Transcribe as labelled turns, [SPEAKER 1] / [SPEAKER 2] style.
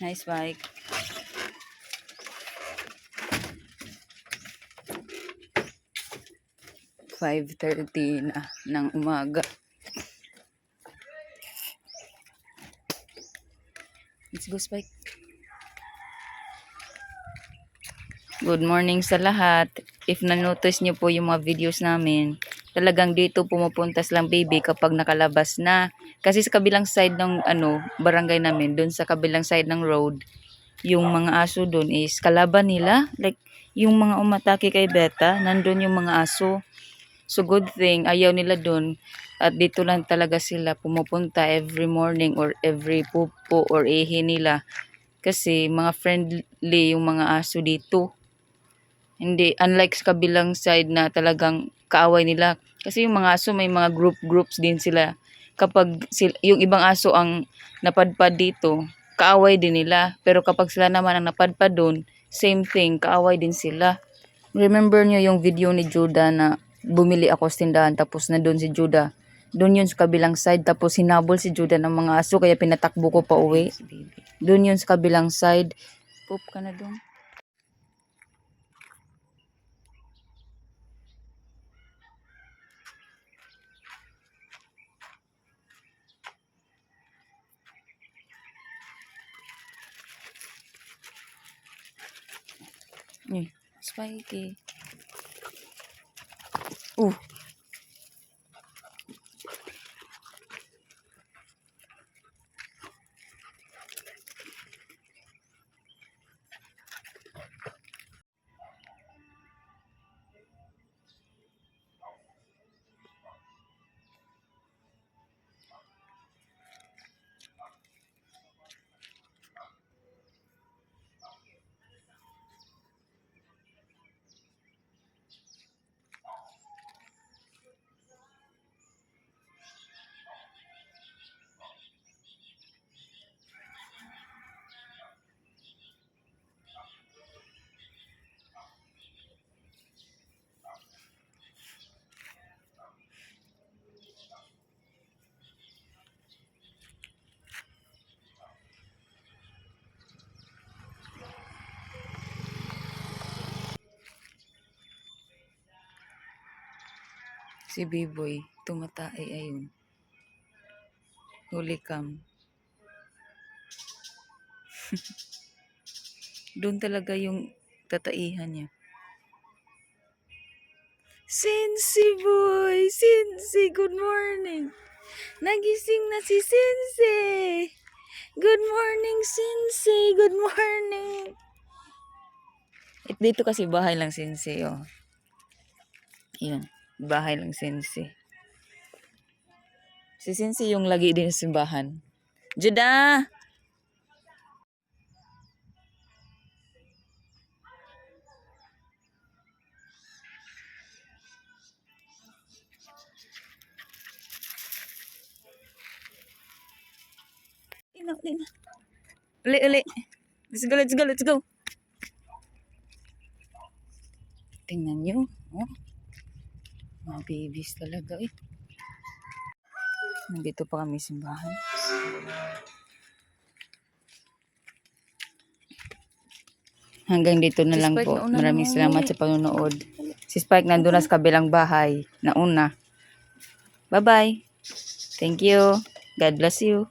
[SPEAKER 1] Nice bike. Five thirty na ng umaga. Let's go, Spike. Good morning sa lahat. If na-notice nyo po yung mga videos namin, talagang dito pumupuntas lang baby kapag nakalabas na. Kasi sa kabilang side ng ano, barangay namin, doon sa kabilang side ng road, yung mga aso doon is kalaban nila. Like, yung mga umatake kay Beta, nandun yung mga aso. So good thing, ayaw nila doon. At dito lang talaga sila pumupunta every morning or every pupo or ihi nila. Kasi mga friendly yung mga aso dito. Hindi, unlike sa kabilang side na talagang kaaway nila. Kasi yung mga aso may mga group groups din sila. Kapag sila, yung ibang aso ang napadpad dito, kaaway din nila. Pero kapag sila naman ang napadpad doon, same thing, kaaway din sila. Remember nyo yung video ni Judah na bumili ako sa tindahan tapos na doon si Judah. Doon yun sa kabilang side tapos hinabol si Judah ng mga aso kaya pinatakbo ko pa uwi. Doon yun sa kabilang side. Poop ka na doon. Eh, Spikey. Uh. Si B-Boy, tumatae ayun. Huli cam. Doon talaga yung tataihan niya. Sensi boy! Sensi! Good morning! Nagising na si Sensi! Good morning, Sensi! Good morning! It, dito kasi bahay lang Sensi, oh. Yun. Bahay lang Sensi. Si Sensi yung lagi din sa simbahan. Judah! Ina, ina. Uli, uli. Let's go, let's go, let's go. Tingnan nyo. Oh. Mga babies talaga eh. Nandito pa kami sa simbahan. Hanggang dito na
[SPEAKER 2] Si
[SPEAKER 1] lang
[SPEAKER 2] Spike
[SPEAKER 1] po. Maraming
[SPEAKER 2] na
[SPEAKER 1] salamat
[SPEAKER 2] uwi.
[SPEAKER 1] sa panonood. Si Spike nandun na sa kabilang bahay. Nauna. Bye-bye. Thank you. God bless you.